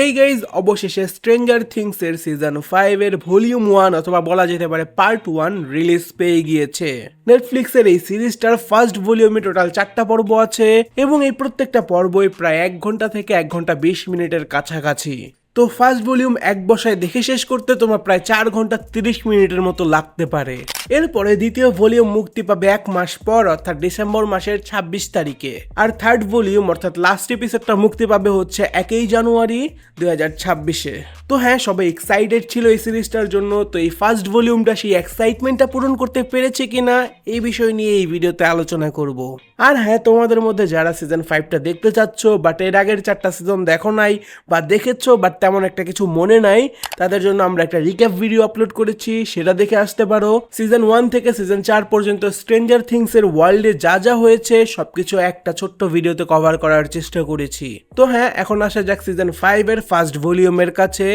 হেই guys অবশেষে Stranger Things এর season five এর ভলিউম ওয়ান অথবা বলা যেতে পারে পার্ট ওয়ান রিলিজ পেয়ে গিয়েছে। নেটফ্লিক্স এর এই সিরিজটার ফার্স্ট ভলিউমে টোটাল চারটা পর্ব আছে এবং এই প্রত্যেকটা পর্বই প্রায় এক ঘণ্টা থেকে এক ঘণ্টা বিশ মিনিটের কাছাকাছি। তো ফার্স্ট ভলিউম এক বসায় দেখে শেষ করতে তোমার প্রায় চার ঘণ্টা তিরিশ মিনিটের মতো লাগতে পারে। এরপরে দ্বিতীয় ভলিউম মুক্তি পাবে এক মাস পর, অর্থাৎ ডিসেম্বর মাসের ছাব্বিশ তারিখে। আর থার্ড ভলিউম অর্থাৎ লাস্ট এপিসোডটা মুক্তি পাবে হচ্ছে একই জানুয়ারি দুই হাজার ছাব্বিশে। তো হ্যাঁ সবাই এক্সাইটেড ছিল এই সিরিজটার জন্য, তো এই ফার্স্ট ভলিউমটা সেই এক্সাইটমেন্টটা পূরণ করতে পেরেছে কিনা, এই বিষয় নিয়ে এই ভিডিওতে আলোচনা করব। আর হ্যাঁ তোমাদের মধ্যে যারা সিজন ফাইভটা দেখতে চাচ্ছ বাট এর আগের চারটা সিজন দেখো নাই বা দেখেছ বাট তেমন একটা কিছু মনে নাই, তাদের জন্য আমরা একটা রিক্যাপ ভিডিও আপলোড করেছি, সেটা দেখে আসতে পারো। সিজন ওয়ান থেকে সিজন চার পর্যন্ত স্ট্রেঞ্জার থিংস এর ওয়ার্ল্ডে যা যা হয়েছে, সবকিছু একটা ছোট্ট ভিডিওতে কভার করার চেষ্টা করেছি। তো হ্যাঁ এখন আসা যাক সিজন ফাইভ এর ফার্স্ট ভলিউমের কাছে।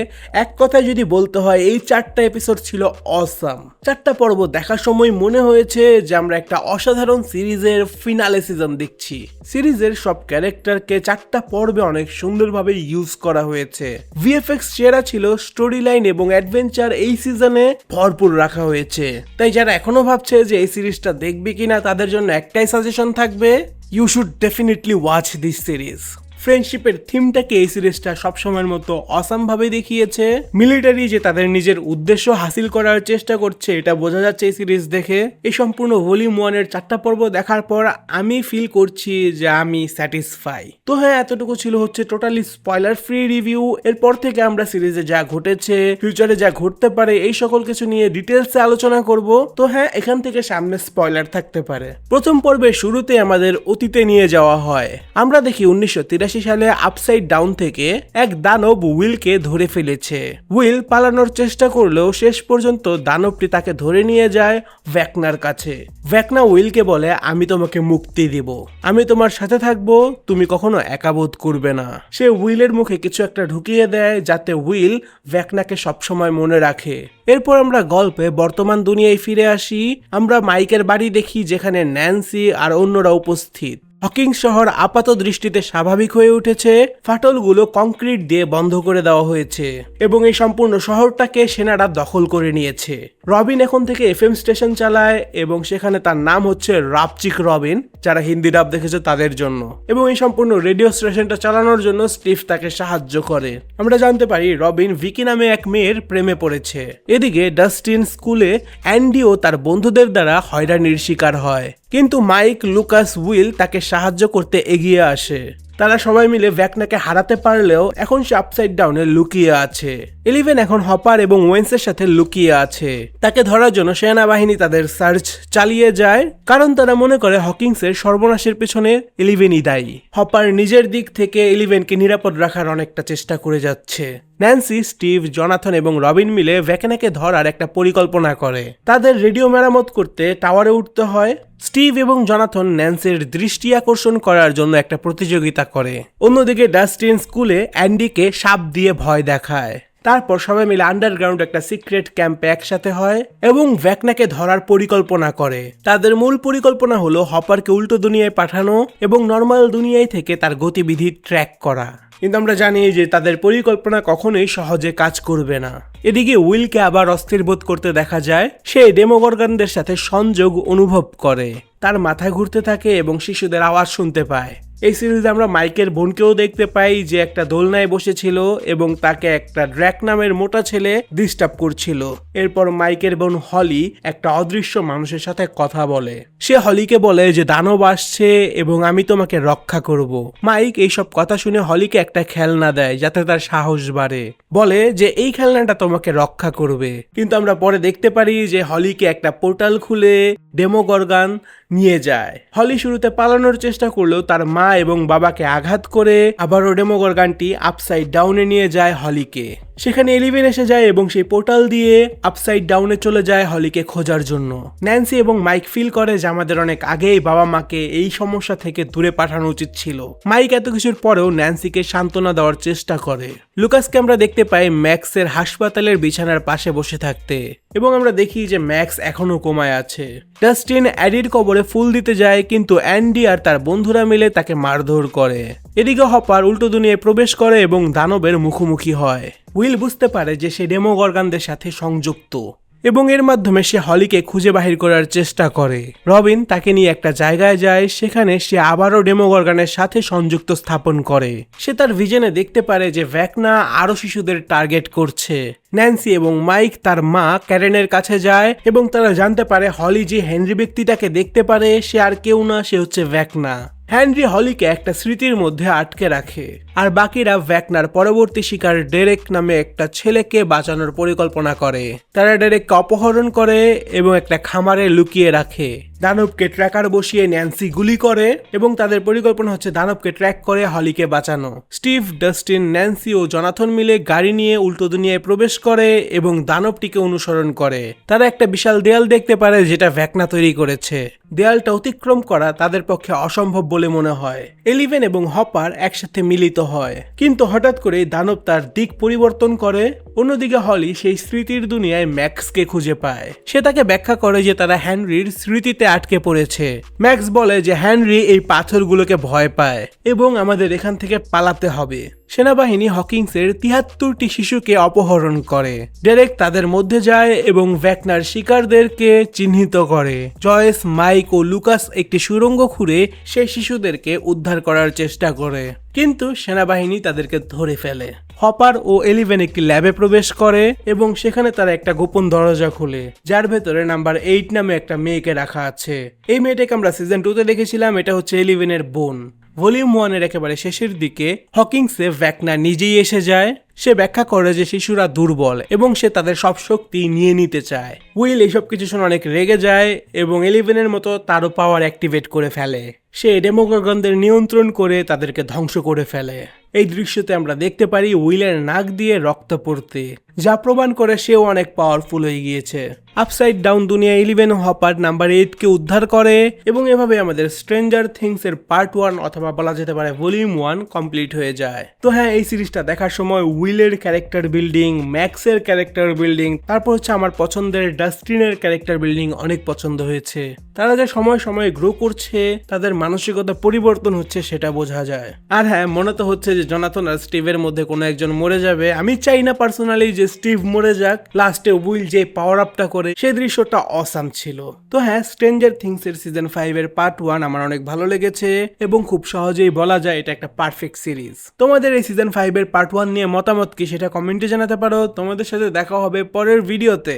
এক কথায় যদি বলতে হয়, এই চারটা এপিসোড ছিল অসাম চারটা পর্ব দেখার সময় মনে হয়েছে যে আমরা একটা অসাধারণ সিরিজের ফিনালে সিজন দেখছি। সিরিজের সব ক্যারেক্টারকে চারটা পর্বে অনেক সুন্দরভাবে ইউজ করা হয়েছে। ভিএফএক্স সেরা ছিল স্টোরি লাইন এবং অ্যাডভেঞ্চার এই সিজনে ভরপুর রাখা হয়েছে। তাই যারা এখনও ভাবছে যে এই সিরিজটা দেখবে কিনা, তাদের জন্য একটাই সাজেশন থাকবে you should definitely watch this series ফ্রেন্ডশিপের থিমটাকে এই সিরিজটা সবসময়ের মতো অসামভাবে দেখিয়েছে। মিলিটারি যে তাদের নিজের উদ্দেশ্য হাসিল করার চেষ্টা করছে, এটা বোঝা যাচ্ছে এই সিরিজ দেখে। এই সম্পূর্ণ ভলিউম ওয়ানের চারটা পর্ব দেখার পর আমি ফিল করছি যে আমি স্যাটিসফাই তো হ্যাঁ এতটুকু ছিল হচ্ছে টোটালি স্পয়লার ফ্রি রিভিউ এরপর থেকে আমরা সিরিজে যা ঘটেছে ফিউচারে যা ঘটতে পারে, এই সকল কিছু নিয়ে ডিটেলসে আলোচনা করব। তো হ্যাঁ এখান থেকে সামনে স্পয়লার থাকতে পারে। প্রথম পর্বের শুরুতে আমাদের অতীতে নিয়ে যাওয়া হয়। আমরা দেখি উনিশশো তিরাশি সালে আপসাইড ডাউন থেকে এক দানব উইলকে ধরে ফেলেছে। উইল পালানোর চেষ্টা করলেও শেষ পর্যন্ত দানবটি তাকে ধরে নিয়ে যায় ভ্যাকনার কাছে। ভ্যাকনা উইলকে বলে, আমি তোমাকে মুক্তি দিব। আমি তোমার সাথে থাকব, তুমি কখনো একাবোধ করবে না। সে উইলের মুখে কিছু একটা ঢুকিয়ে দেয়, যাতে উইল ভ্যাকনাকে সবসময় মনে রাখে। এরপর আমরা গল্পে বর্তমান দুনিয়ায় ফিরে আসি। আমরা মাইকের বাড়ি দেখি, যেখানে ন্যান্সি আর অন্যরা উপস্থিত। হকিং শহর আপাত দৃষ্টিতে স্বাভাবিক হয়ে উঠেছে। ফাটলগুলো কংক্রিট দিয়ে বন্ধ করে দেওয়া হয়েছে এবং এই সম্পূর্ণ শহরটাকে সেনারা দখল করে নিয়েছে। রবিন এখন থেকে এফএম স্টেশন চালায় এবং সেখানে তার নাম হচ্ছে রাপচিক রবিন, যারা হিন্দি ডাব দেখেছে তাদের জন্য। এবং এই সম্পূর্ণ রেডিও স্টেশনটা চালানোর জন্য স্টিভ তাকে সাহায্য করে। আমরা জানতে পারি, রবিন ভিকি নামে এক মেয়ের প্রেমে পড়েছে। এদিকে ডাস্টিন স্কুলে অ্যান্ডিও তার বন্ধুদের দ্বারা হয়রানির শিকার হয়। কিন্তু মাইক, লুকাস, উইল তাকে সাহায্য করতে এগিয়ে আসে। তারা সবাই মিলে ভ্যাকনাকে হারাতে পারলেও এখন সে আপসাইড ডাউনে লুকিয়ে আছে। ইলেভেন এখন হপার এবং ওয়েন্সের সাথে লুকিয়ে আছে। তাকে ধরার জন্য সেনাবাহিনী তাদের সার্চ চালিয়ে যায়, কারণ তারা মনে করে হকিংসের সর্বনাশের পেছনে ইলেভেনই দায়ী। হপার নিজের দিক থেকে ইলেভেনকে নিরাপদ রাখার অনেকটা চেষ্টা করে যাচ্ছে। ন্যান্সি স্টিভ জনাথন এবং রবিন মিলে ভ্যাকেনাকে ধরার একটা পরিকল্পনা করে। তাদের রেডিও মেরামত করতে টাওয়ারে উঠতে হয়। স্টিভ এবং জনাথন ন্যান্সের দৃষ্টি আকর্ষণ করার জন্য একটা প্রতিযোগিতা করে। অন্যদিকে ডাস্টিন স্কুলে অ্যান্ডিকে সাপ দিয়ে ভয় দেখায়। তারপর সবাই মিলে আন্ডারগ্রাউন্ড একটা সিক্রেট ক্যাম্পে একসাথে হয় এবং ভ্যাকনাকে ধরার পরিকল্পনা করে। তাদের মূল পরিকল্পনা হলো হপারকে উল্টো দুনিয়ায় পাঠানো এবং নর্মাল দুনিয়ায় থেকে তার গতিবিধি ট্র্যাক করা। কিন্তু আমরা জানি যে তাদের পরিকল্পনা কখনোই সহজে কাজ করবে না। এদিকে উইলকে আবার অস্থির বোধ করতে দেখা যায়, সে ডেমোগরগানদের সাথে সংযোগ অনুভব করে। তার মাথা ঘুরতে থাকে এবং শিশুদের আওয়াজ শুনতে পায়। এই সিরিজে আমরা মাইকের বোনকেও দেখতে পাই, যে একটা দোলনায় বসেছিল এবং তাকে একটা ড্র্যাক নামের মোটা ছেলে ডিস্টার্ব করছিল। এরপর মাইকের বোন হলি একটা অদৃশ্য মানুষের সাথে কথা বলে। সে হলিকে বলে যে, দানব আসছে এবং আমি তোমাকে রক্ষা করব। মাইক এইসব কথা শুনে হলিকে একটা খেলনা দেয়, যাতে তার সাহস বাড়ে। বলে যে, এই খেলনাটা তোমাকে রক্ষা করবে। কিন্তু আমরা পরে দেখতে পারি যে, হলিকে একটা পোর্টাল খুলে ডেমোগরগান নিয়ে যায়। হলি শুরুতে পালানোর চেষ্টা করলেও তার মা এবং বাবাকে আঘাত করে আবারও ডেমোগরগানটি আপসাইড ডাউনে নিয়ে যায় হলিকে। সেখানে এলিভেন এসে যায় এবং সেই পোর্টাল দিয়ে আপসাইড ডাউনে চলে যায় হলিকে খোঁজার জন্য। ন্যান্সি এবং মাইক ফিল করে যে আমাদের অনেক আগেই বাবা মাকে এই সমস্যা থেকে দূরে পাঠানো উচিত ছিল। মাইক এত কিছুর পরেও ন্যান্সিকে সান্ত্বনা দেওয়ার চেষ্টা করে। লুকাসকে আমরা দেখতে পাই ম্যাক্সের হাসপাতালের বিছানার পাশে বসে থাকতে এবং আমরা দেখি যে ম্যাক্স এখনও কোমায় আছে। ডাস্টিন অ্যাডির কবরে ফুল দিতে যায় কিন্তু অ্যান্ডি আর তার বন্ধুরা মিলে তাকে মারধর করে। এদিকে হপার উল্টো দুনিয়ায় প্রবেশ করে এবং দানবের মুখোমুখি হয়। উইল বুঝতে পারে যে সে ডেমোগরগানদের সাথে সংযুক্ত এবং এর মাধ্যমে সে হলিকে খুঁজে বাহির করার চেষ্টা করে। রবিন তাকে নিয়ে একটা জায়গায় যায়, সেখানে সে আবারও ডেমোগরগানের সাথে সংযুক্ত স্থাপন করে। সে তার ভিজনে দেখতে পারে যে ভ্যাকনা আরও শিশুদের টার্গেট করছে। ন্যান্সি এবং মাইক তার মা ক্যারেনের কাছে যায় এবং তারা জানতে পারে হলি যে হেনরি ব্যক্তিটাকে দেখতে পারে, সে আর কেউ না, সে হচ্ছে ভ্যাকনা। হ্যানরি হলিকে একটা স্মৃতির মধ্যে আটকে রাখে। আর বাকিরা ভ্যাকনার পরবর্তী শিকার ডেরেক নামে একটা ছেলেকে বাঁচানোর পরিকল্পনা করে। তারা ডেরেককে অপহরণ করে এবং একটা খামারে লুকিয়ে রাখে। দানবকে ট্র্যাকার বসিয়ে ন্যান্সি গুলি করে এবং তাদের পরিকল্পনা হচ্ছে দানবকে ট্র্যাক করে হলিকে বাঁচানো। স্টিভ, ডাস্টিন, ন্যান্সি ও জনাথন মিলে গাড়ি নিয়ে উল্টো দুনিয়ায় প্রবেশ করে এবং দানবটিকে অনুসরণ করে। তারা একটা বিশাল দেয়াল দেখতে পারে যেটা ভ্যাকনা তৈরি করেছে। দেয়ালটা অতিক্রম করা তাদের পক্ষে অসম্ভব বলে মনে হয়। এলিভেন এবং হপার একসাথে মিলিত হয়। কিন্তু হঠাৎ করে দানব তার দিক পরিবর্তন করে। অন্যদিকে হলি সেই স্মৃতির দুনিয়ায় ম্যাক্সকে খুঁজে পায়। সে তাকে ব্যাখ্যা করে যে তারা হ্যানরির স্মৃতিতে আটকে পড়েছে। ম্যাক্স বলে যে হ্যানরি এই পাথরগুলোকে ভয় পায় এবং আমাদের এখান থেকে পালাতে হবে। সেনাবাহিনী হকিংসের তিয়াত্তরটি শিশুকে অপহরণ করে। ডেরেক তাদের মধ্যে যায় এবং ভ্যাকনার শিকারদেরকে চিহ্নিত করে। জয়েস, মাইক ও লুকাস একটি সুড়ঙ্গ খুঁড়ে সেই শিশুদেরকে উদ্ধার করার চেষ্টা করে। কিন্তু সেনাবাহিনী তাদেরকে ধরে ফেলে। হপার ও এলিভেন একটি ল্যাবে প্রবেশ করে এবং সেখানে তারা একটা গোপন দরজা খুলে, যার ভেতরে নাম্বার এইট নামে একটা মেয়েকে রাখা আছে। এই মেয়েটাকে আমরা সিজন টুতে দেখেছিলাম, এটা হচ্ছে এলিভেনের বোন। ভলিউম ওয়ানের একেবারে শেষের দিকে হকিংসে ভ্যাকনা নিজেই এসে যায়। সে ব্যাখ্যা করে যে শিশুরা দুর্বল এবং সে তাদের সব শক্তি নিয়ে নিতে চায়। উইল এইসব কিছু শুনে অনেক রেগে যায় এবং এলিভেনের মতো তারও পাওয়ার অ্যাক্টিভেট করে ফেলে। সে ডেমোগ্রাগনদের নিয়ন্ত্রণ করে তাদেরকে ধ্বংস করে ফেলে। এই দৃশ্যতে আমরা দেখতে পারি উইলের নাক দিয়ে রক্ত পড়তে, যা প্রমাণ করে সেও অনেক পাওয়ারফুল হয়ে গিয়েছে। আপসাইড ডাউন দুনিয়া ইলেভেন হপার নাম্বার এইটকে উদ্ধার করে এবং এভাবে আমাদের স্ট্রেঞ্জার থিংস এর পার্ট ওয়ান অথবা বলা যেতে পারে ভলিউম ওয়ান কমপ্লিট হয়ে যায়। তো হ্যাঁ এই সিরিজটা দেখার সময় উইলের ক্যারেক্টার বিল্ডিং, ম্যাক্সের ক্যারেক্টার বিল্ডিং, তারপর হচ্ছে আমার পছন্দের ডাস্টিনের ক্যারেক্টার বিল্ডিং অনেক পছন্দ হয়েছে। তারা যে সময় সময় গ্রো করছে, তাদের মানসিকতা পরিবর্তন হচ্ছে সেটা বোঝা যায়। আর হ্যাঁ মনে তো হচ্ছে যে জনাথন আর স্টিভের মধ্যে কোনো একজন মরে যাবে। আমি চাই না পার্সোনালি যে স্টিভ মরে যাক লাস্টে উইল যে পাওয়ার আপটা করে সেই দৃশ্যটা অসাম ছিল। তো হ্যাঁ স্ট্রেঞ্জার থিংস এর সিজন ফাইভ এর পার্ট ওয়ান আমার অনেক ভালো লেগেছে এবং খুব সহজেই বলা যায় এটা একটা পারফেক্ট সিরিজ তোমাদের এই সিজন ফাইভ এর পার্ট ওয়ান নিয়ে মতামত কি সেটা কমেন্টে জানাতে পারো। তোমাদের সাথে দেখা হবে পরের ভিডিওতে।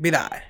বিদায়।